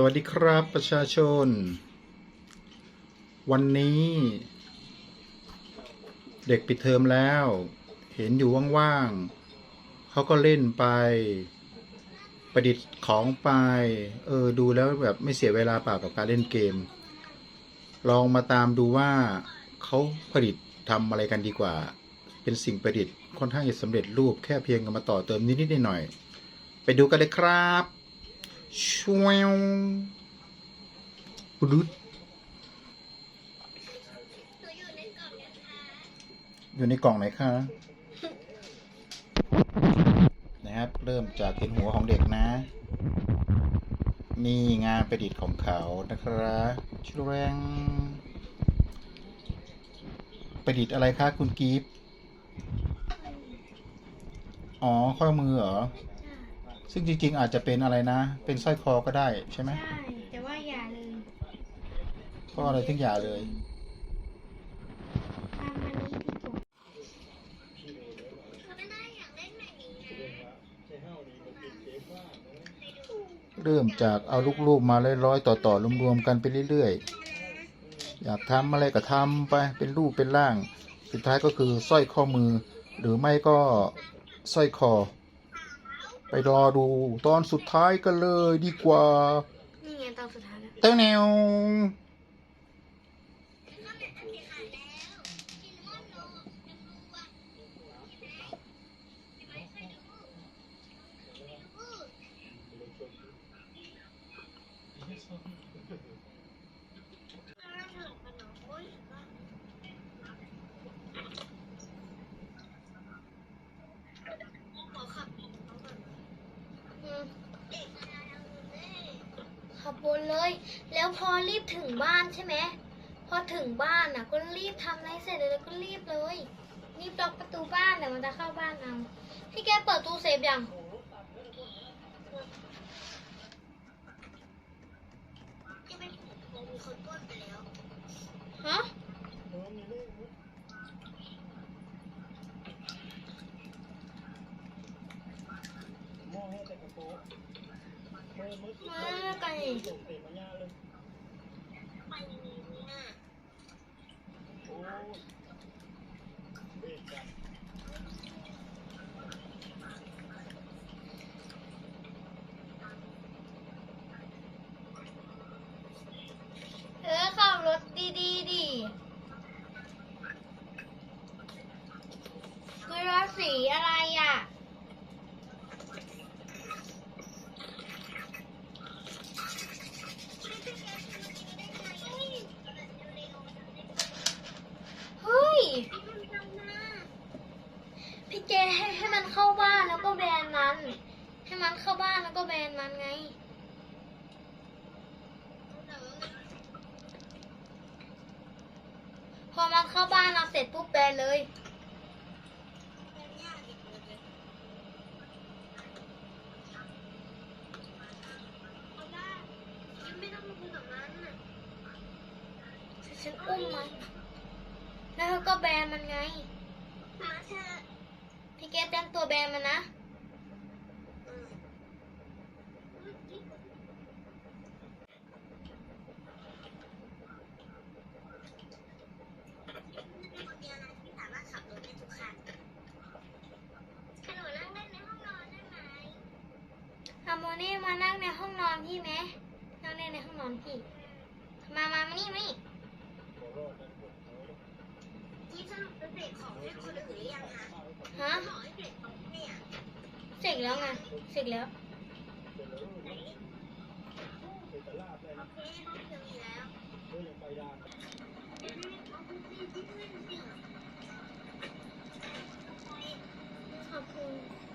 สวัสดีครับประชาชน วันนี้ เด็กปิดเทอมแล้ว เห็นอยู่ว่างๆเขาก็เล่นไป ประดิษฐ์ของไปเออดูแล้วแบบไม่เสียเวลาเปล่ากับการเล่นเกม ลองมาตามดูว่าเขาผลิตทำอะไรกันดีกว่า เป็นสิ่งประดิษฐ์ค่อนข้างจะสำเร็จรูปแค่เพียงมาต่อเติมนิดๆหน่อยๆไปดูกันเลยครับ ช่วงปรุดอยู่ในกล่องนะคะอยู่ในกล่องไหนคะนะครับ เริ่มจากเห็นหัวของเด็กนะ นี่งานประดิษฐ์ของเขานะครับชวงประดิษฐ์อะไรคะคุณกิฟต์อ๋อ ข้อมือเหรอ ซึ่งจริงๆอาจจะเป็นอะไรนะ เป็นสร้อยคอก็ได้ใช่ไหมใช่แต่ว่าอย่าเลยก็อะไรทั้งอย่างเลยทำอันนี้ดีกว่าเขาไม่ได้อยากเล่นแบบนี้นะเริ่มจากเอาลูกๆมาร้อยๆต่อๆรวมๆกันไปเรื่อยๆ อยากทำอะไรก็ทำไปเป็นรูปเป็นร่าง สุดท้ายก็คือสร้อยข้อมือ หรือไม่ก็สร้อยคอ ไปรอดูตอนสุดท้ายกันเลยดีกว่านี่ไงตอนสุดท้ายแล้วเต้าแนว เลย แล้วพอรีบถึงบ้านใช่ไหมพอถึงบ้านน่ะ ก็รีบทำอะไรเสร็จเลยแล้วก็รีบเลยรีบล็อกประตูบ้านเดี๋ยวมันจะเข้าบ้านเอาพี่แกเปิดตู้เซฟยังจะเป็นผมมีคนป้นไปแล้วฮะ มาไก่เออขับรถดีๆดิเกลือสีอะไรอะ เฮ้ย พี่เจให้ให้มันเข้าบ้านแล้วก็แบนมัน ให้มันเข้าบ้านแล้วก็แบนมันไง พอมันเข้าบ้านเราเสร็จปุ๊บแบนเลย ฉัน อุ้มมันแล้วเธอก็แบนมันไงมาเธอพี่เกดเต็มตัวแบนมันนะฮาร์โมนี่มานั่งในห้องนอนพี่ไหมนั่งเล่นในห้องนอนพี่ มา มา มานี่มานี่ที่สรุปเป็นเด็ กของให้คนอื่นหรือยังคะฮะขอให้เด็กของเนี่ยเสร็จแล้วไงเสร็จแล้วโอเคห้องเดียวมีแล้วขอบคุณ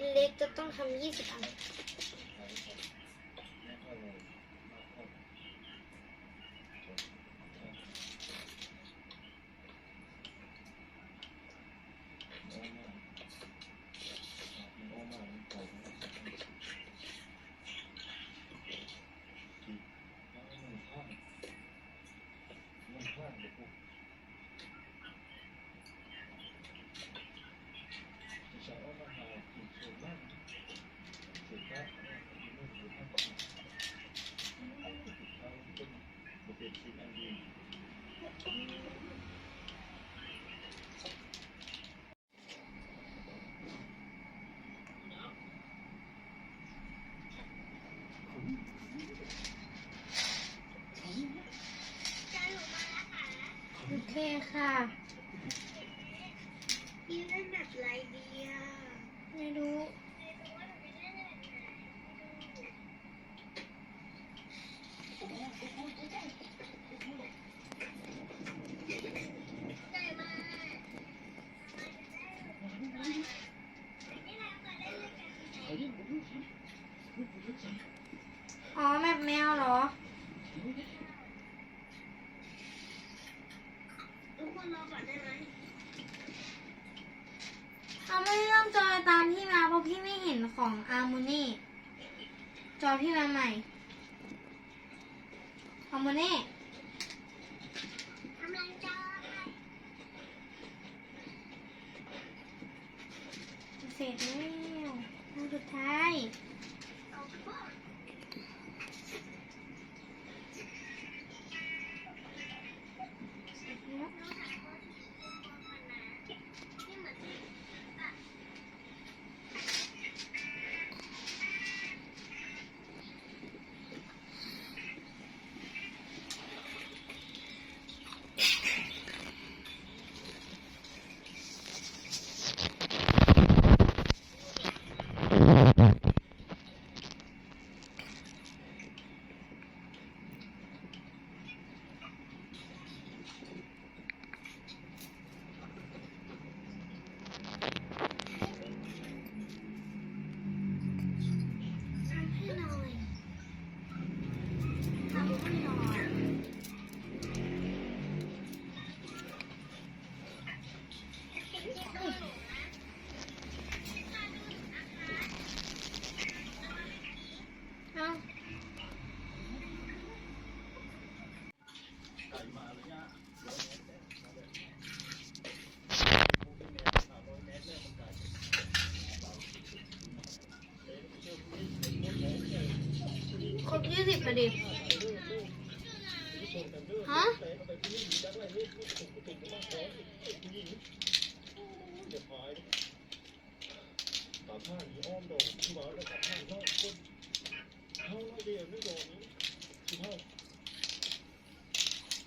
เม็ดเล็กจะต้องทำยี่สิบอัน โอเคค่ะพี่เล่นแบบไรดีอะไม่รู้อ๋อแบบแมวเหรอ ทุกคนรอก่อนได้ไหม เราไม่ได้ต้องจอยตามพี่มาเพราะพี่ไม่เห็น ของอาร์โมนี่จอยพี่มาใหม่อาร์โมนี่เสร็จแล้วอันสุดท้าย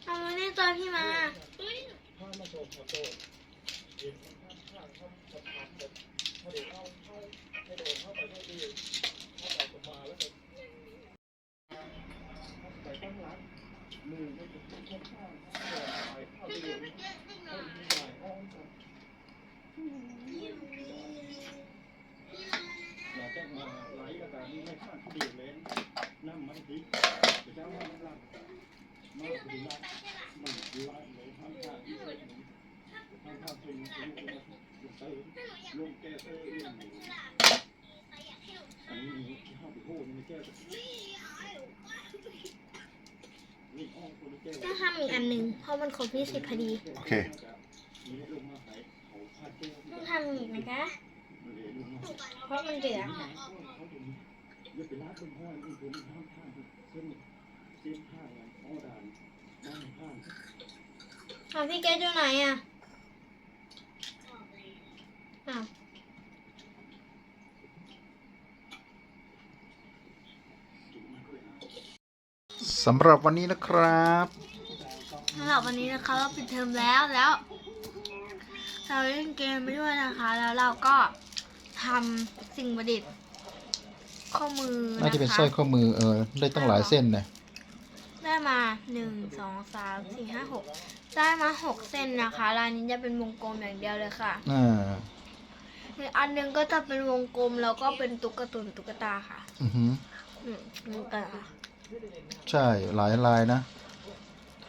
เอามาเล่นจอยพี่มาอยากจะมาไลฟ์กับการนี้ไม่ข้างที่ดีเลยนั่งมันดิจะจ้างมันหลับมาดีละมันดีละเลยทำท่าที่เลยทำท่าเป็นเป็นลงเตอ ลงแก้เตอร์เรื่องอยู่อันนี้ที่ห้าไปโหดไม่แก้นี่อ้อมคนแก้ต้องทำอีกอันหนึ่งเพราะมันครบยี่สิบพอดีโอเคนี่ลงมาหายเขาพาแก้ต้องทำอีกนะคะเลยลงมาเพราะมันเหลืออย่าไปรักเป็นพ่อนี่คือมันห้ามข้างเส้นเส้นข้างไงอ้อดานด้านข้างเอาพี่แกสอยู่ไหนอะ สำหรับวันนี้นะครับสำหรับวันนี้นะคะเราปิดเทอมแล้วแล้ว เราเล่นเกมไปด้วยนะคะ แล้วเราก็ทำสิ่งประดิษฐ์ข้อมือน่าจะเป็นคสร้อยข้อมือเออได้ตั้งหลายเส้นนะได้มาหนึ่งสองสามสี่ห้าหกได้มาหกเส้นนะคะลายนี้จะเป็นวงกลมอย่างเดียวเลยค่ะอ่าอีกอันหนึงก็จะเป็นวงกลมแล้วก็เป็นตุ๊กตุนตุ๊กตาค่ะ อือหืออืมตุ๊กตา ใช่หลายลายนะ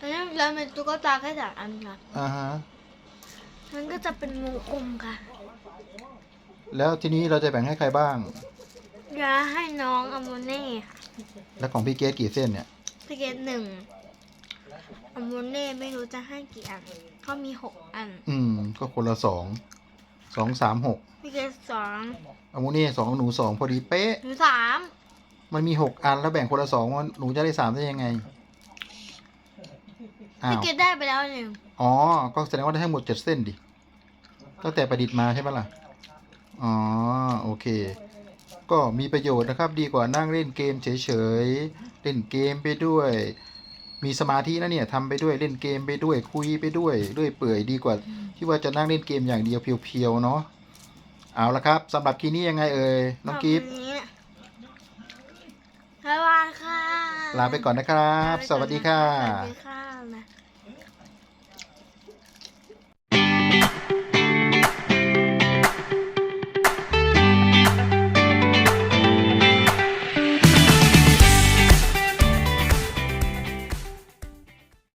อันนี้เราเป็นตุ๊กตาแค่สามอันค่ะอ่าฮะมันก็จะเป็นวงกลมค่ะ แล้วทีนี้เราจะแบ่งให้ใครบ้างเดี๋ยวให้น้องอโมเน่ค่ะแล้วของพี่เกดกี่เส้นเนี่ยสเก็ตหนึ่งอโมเน่ไม่รู้จะให้กี่อันเขามีหกอัน อืม ก็คนละสองสองสามหกพี่เกตสองเอาโมนี่สองหนูสองพอดีเป๊ะหนูสาม มันมีหกอันแล้วแบ่งคนละสองมันหนูจะได้สามได้ยังไงอ้าพี่วเกตได้ไปแล้วหนึ่งอ๋อ ก็แสดงว่าได้ทั้งหมดเจ็ดเส้นดิตั้งแต่ประดิษฐ์มาใช่ปะล่ะ อ๋อ โอเค ก็มีประโยชน์นะครับ ดีกว่านั่งเล่นเกมเฉยๆ เล่นเกมไปด้วย มีสมาธินะเนี่ยทำไปด้วยเล่นเกมไปด้วยคุยไปด้วยด้วยเปื่อยดีกว่า ที่ว่าจะนั่งเล่นเกมอย่างเดียวเพียวๆเนาะ เอาละครับสำหรับคลิปนี้ยังไงเอ่ยน้องกิฟต์ขบคุณ นี้บ๊ายบายค่ะ ลาไปก่อนนะครับ สวัสดีค่ะ สวัสดีค่ะ